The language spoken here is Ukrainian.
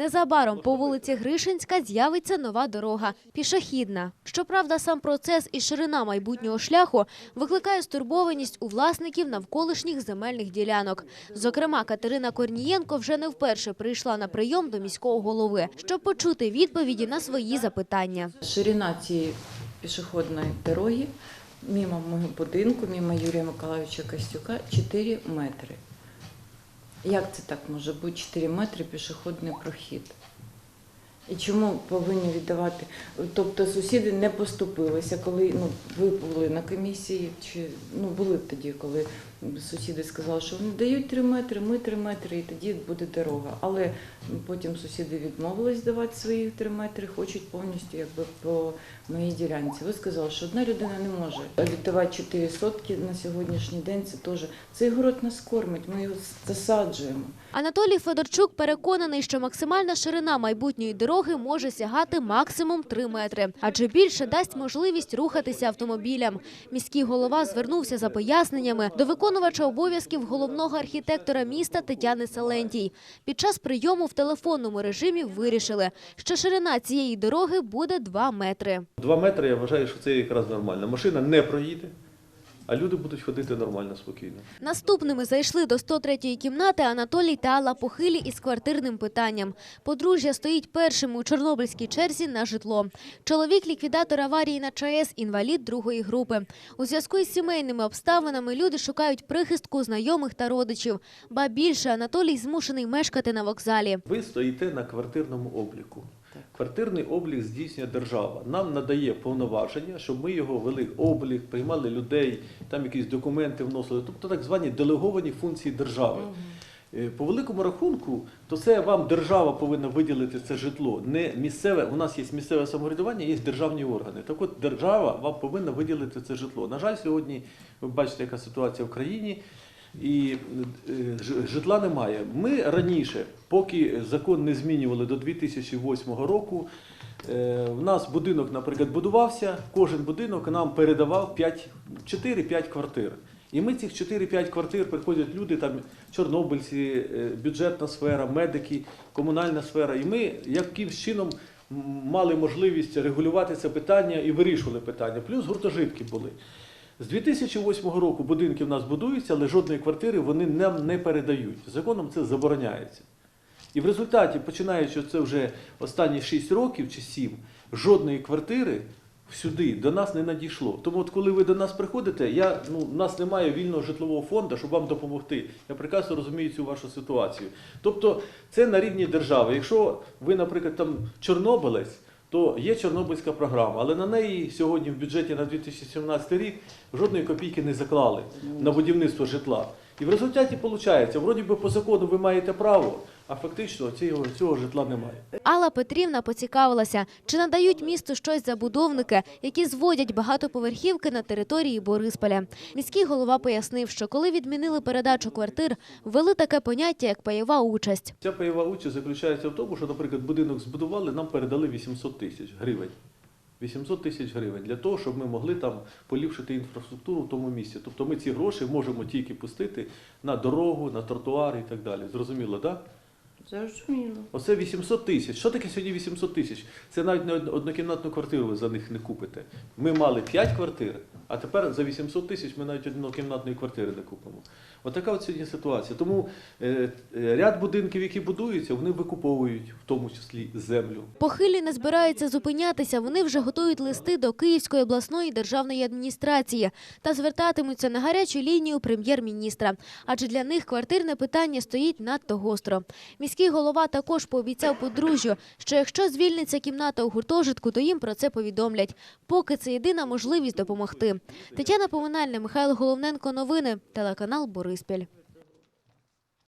Незабаром по вулиці Гришинська з'явиться нова дорога – пішохідна. Щоправда, сам процес і ширина майбутнього шляху викликає стурбованість у власників навколишніх земельних ділянок. Зокрема, Катерина Корнієнко вже не вперше прийшла на прийом до міського голови, щоб почути відповіді на свої запитання. Ширина цієї пішохідної дороги мимо мого будинку, мимо Юрія Миколаївича Костюка 4 метри. Як це так може бути 4 метри пішохідний прохід? І чому повинні віддавати? Тобто сусіди не поступилися, коли ну, ви були на комісії, чи ну були тоді, коли сусіди сказали, що вони дають 3 метри, ми 3 метри, і тоді буде дорога. Але потім сусіди відмовились давати свої 3 метри, хочуть повністю якби по моїй ділянці. Ви сказали, що одна людина не може віддавати 4 сотки на сьогоднішній день. Це теж цей город нас кормить, ми його засаджуємо. Анатолій Федорчук переконаний, що максимальна ширина майбутньої дороги може сягати максимум 3 метри, адже більше дасть можливість рухатися автомобілям. Міський голова звернувся за поясненнями до виконувача обов'язків головного архітектора міста Тетяни Салентій. Під час прийому в телефонному режимі вирішили, що ширина цієї дороги буде 2 метри. Два метри я вважаю, що це якраз нормально. Машина не проїде, а люди будуть ходити нормально, спокійно. Наступними зайшли до 103-ї кімнати Анатолій та Алла Похилі із квартирним питанням. Подружжя стоїть першим у Чорнобильській черзі на житло. Чоловік – ліквідатор аварії на ЧАЕС, інвалід другої групи. У зв'язку із сімейними обставинами люди шукають прихистку знайомих та родичів. Ба більше Анатолій змушений мешкати на вокзалі. Ви стоїте на квартирному обліку. Квартирний облік здійснює держава. Нам надає повноваження, щоб ми його вели облік, приймали людей, там якісь документи вносили, тобто так звані делеговані функції держави. Е, По великому рахунку, то це вам держава повинна виділити це житло. Не місцеве, у нас є місцеве самоврядування, є державні органи. Так от держава вам повинна виділити це житло. На жаль, сьогодні ви бачите, яка ситуація в країні. І е, житла немає. Ми раніше, поки закон не змінювали до 2008 року, е, в нас будинок, наприклад, будувався, кожен будинок нам передавав 4-5 квартир. І ми цих 4-5 квартир приходять люди, там чорнобильці, е, бюджетна сфера, медики, комунальна сфера. І ми якимсь чином мали можливість регулювати це питання і вирішували питання. Плюс гуртожитки були. З 2008 року будинки в нас будуються, але жодної квартири вони нам не передають. Законом це забороняється. І в результаті, починаючи це вже останні 6 років чи 7, жодної квартири сюди до нас не надійшло. Тому от коли ви до нас приходите, я, ну, у нас немає вільного житлового фонду, щоб вам допомогти. Я прекрасно розумію цю вашу ситуацію. Тобто це на рівні держави. Якщо ви, наприклад, там чорнобилець, то є Чорнобильська програма, але на неї сьогодні в бюджеті на 2017 рік жодної копійки не заклали на будівництво житла. І в результаті виходить, вроді би по закону ви маєте право, а фактично цього, цього житла немає. Алла Петрівна поцікавилася, чи надають місту щось забудовники, які зводять багатоповерхівки на території Борисполя. Міський голова пояснив, що коли відмінили передачу квартир, ввели таке поняття, як пайова участь. Ця пайова участь заключається в тому, що, наприклад, будинок збудували, нам передали 800 тисяч гривень. 800 тисяч гривень для того, щоб ми могли там поліпшити інфраструктуру в тому місці. Тобто ми ці гроші можемо тільки пустити на дорогу, на тротуари і так далі. Зрозуміло, так? Зрозуміло. Оце 800 тисяч. Що таке сьогодні 800 тисяч? Це навіть не однокімнатну квартиру ви за них не купите. Ми мали 5 квартир, а тепер за 800 тисяч ми навіть однокімнатної квартири не купимо. Отака от сьогодні ситуація. Тому е, е, ряд будинків, які будуються, вони викуповують в тому числі землю. Похилі не збираються зупинятися. Вони вже готують листи до Київської обласної державної адміністрації та звертатимуться на гарячу лінію прем'єр-міністра. Адже для них квартирне питання стоїть надто гостро. Міський голова також пообіцяв подружжю, що якщо звільниться кімната у гуртожитку, то їм про це повідомлять. Поки це єдина можливість допомогти. Тетяна Поминальна, Михайло Головненко. Новини. Телеканал Бориспіль.